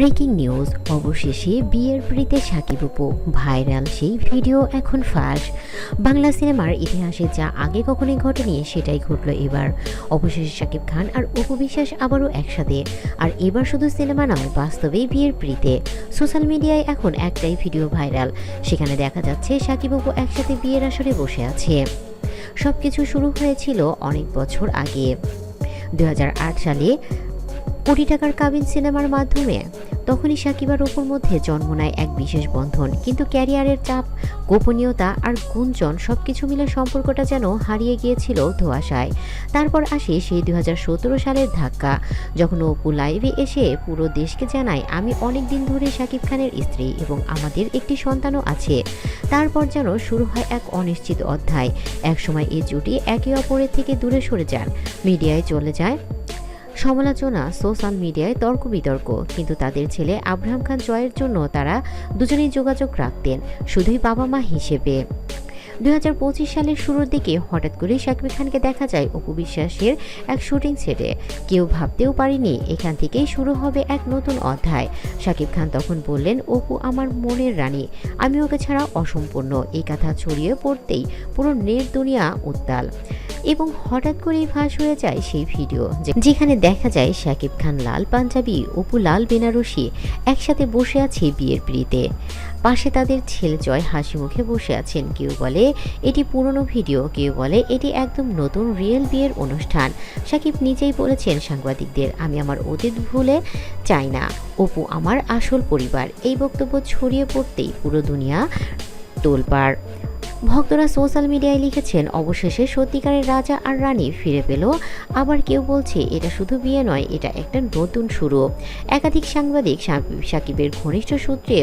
Breaking news, অবশেষে বিয়ের পিড়িতে সাকিব অপু, ভাইরাল সেই ভিডিও এখন ফাঁস। বাংলা সিনেমার ইতিহাসে যা আগে কখনোই ঘটেনি সেটাই ঘটল এবার। অবশেষে সাকিব খান আর অপু বিশ্বাস আবারও একসাথে। আর এবার শুধু সিনেমা নয়, বাস্তবেই বিয়ের পিড়িতে সোশ্যাল মিডিয়ায় এখন একটাই ভিডিও ভাইরাল। সেখানে দেখা যাচ্ছে সাকিব অপু একসাথে বিয়ের আসরে বসে আছে। সবকিছু শুরু হয়েছিল অনেক বছর আগে। দু হাজার আট সালে কোটি টাকার কাবিন সিনেমার মাধ্যমে তখনই সাকিব আর অপুর মধ্যে জন্ম নেয় এক বিশেষ বন্ধন। কিন্তু ক্যারিয়ারের চাপ, গোপনীয়তা আর গুঞ্জন সব কিছু মিলে সম্পর্কটা যেন হারিয়ে গিয়েছিল ধোয়াশায়। তারপর আসে সেই দু হাজার সতেরো সালের ধাক্কা, যখন অপু লাইভে এসে পুরো দেশকে জানায়, আমি অনেক দিন ধরে সাকিব খানের স্ত্রী এবং আমাদের একটি সন্তানও আছে। তারপর যেন শুরু হয় এক অনিশ্চিত অধ্যায়। একসময় এই জুটি একে অপরের থেকে দূরে সরে যান। মিডিয়ায় চলে যায় সমালোচনা, সোশ্যাল মিডিয়ায় তর্ক বিতর্ক কিন্তু তাদের ছেলে আব্রাহাম খান জয়ের জন্য তারা দুজনেই যোগাযোগ রাখতেন, শুধুই বাবা মা হিসেবে। দুই হাজার পঁচিশ সালের শুরুর দিকে হঠাৎ করে শাকিব খানকে দেখা যায় অপু বিশ্বাসের এক শুটিং সেটে। কেউ ভাবতেও পারেনি এখান থেকেই শুরু হবে এক নতুন অধ্যায়। শাকিব খান তখন বললেন, অপু আমার মনের রানী। আমি ওকে ছাড়া অসম্পূর্ণ। এই কথা ছড়িয়ে পড়তেই পুরো নেট দুনিয়া উত্তাল। এবং হঠাৎ করেই ফাঁস হয়ে যায় সেই ভিডিও, যেখানে দেখা যায় শাকিব খান লাল পাঞ্জাবি, অপু লাল বেনারসি একসাথে বসে আছে বিয়ের পিড়িতে পাশে তাদের ছেলে জয় হাসি মুখে বসে আছেন। কেউ বলে এটি পুরনো ভিডিও। কেউ বলে, এটি একদম নতুন রিয়েল বিয়ের অনুষ্ঠান। সাকিব নিজেই বলেছেন সাংবাদিকদের, আমি আমার অতীত ভুলে চাই না। অপু আমার আসল পরিবার। এই বক্তব্য ছড়িয়ে পড়তেই পুরো দুনিয়া তোলপাড়। ভক্তরা সোশ্যাল মিডিয়ায় লিখেছেন, অবশেষে সত্যিকারের রাজা আর রানী ফিরে পেল। আবার কেউ বলছে, এটা শুধু বিয়ে নয়, এটা একটা নতুন শুরু। একাধিক সাংবাদিক সাকিবের ঘনিষ্ঠ সূত্রে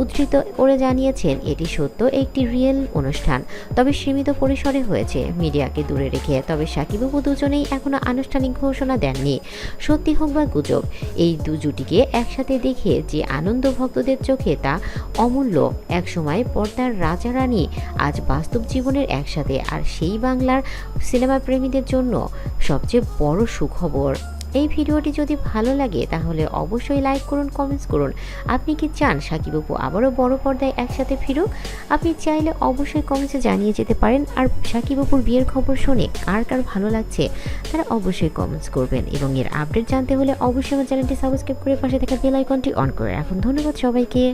উদ্ধৃত করে জানিয়েছেন, এটি সত্য, একটি রিয়েল অনুষ্ঠান। তবে সীমিত পরিসরে হয়েছে, মিডিয়াকে দূরে রেখে। তবে সাকিব অপু দুজনেই এখনও আনুষ্ঠানিক ঘোষণা দেননি। সত্যি হোক বা গুজব, এই দু জুটিকে একসাথে দেখে যে আনন্দ ভক্তদের চোখে তা অমূল্য। একসময় পর্দার রাজা রানী আজ বাস্তব জীবনের একসাথে আর সেই বাংলার সিনেমা প্রেমীদের জন্য সবচেয়ে বড় সুখবর। এই ভিডিওটি যদি ভালো লাগে, তাহলে অবশ্যই লাইক করুন কমেন্টস করুন। আপনি কি চান সাকিব অপু আবারও বড় পর্দায় একসাথে ফিরুক? আপনি চাইলে অবশ্যই কমেন্টসে জানিয়ে যেতে পারেন। আর সাকিব অপুর বিয়ের খবর শুনে কার কার ভালো লাগছে, তারা অবশ্যই কমেন্টস করবেন। এবং এর আপডেট জানতে হলে অবশ্যই আমার চ্যানেলটি সাবস্ক্রাইব করে পাশে থাকা বেল আইকনটি অন করে রাখুন। ধন্যবাদ সবাইকে।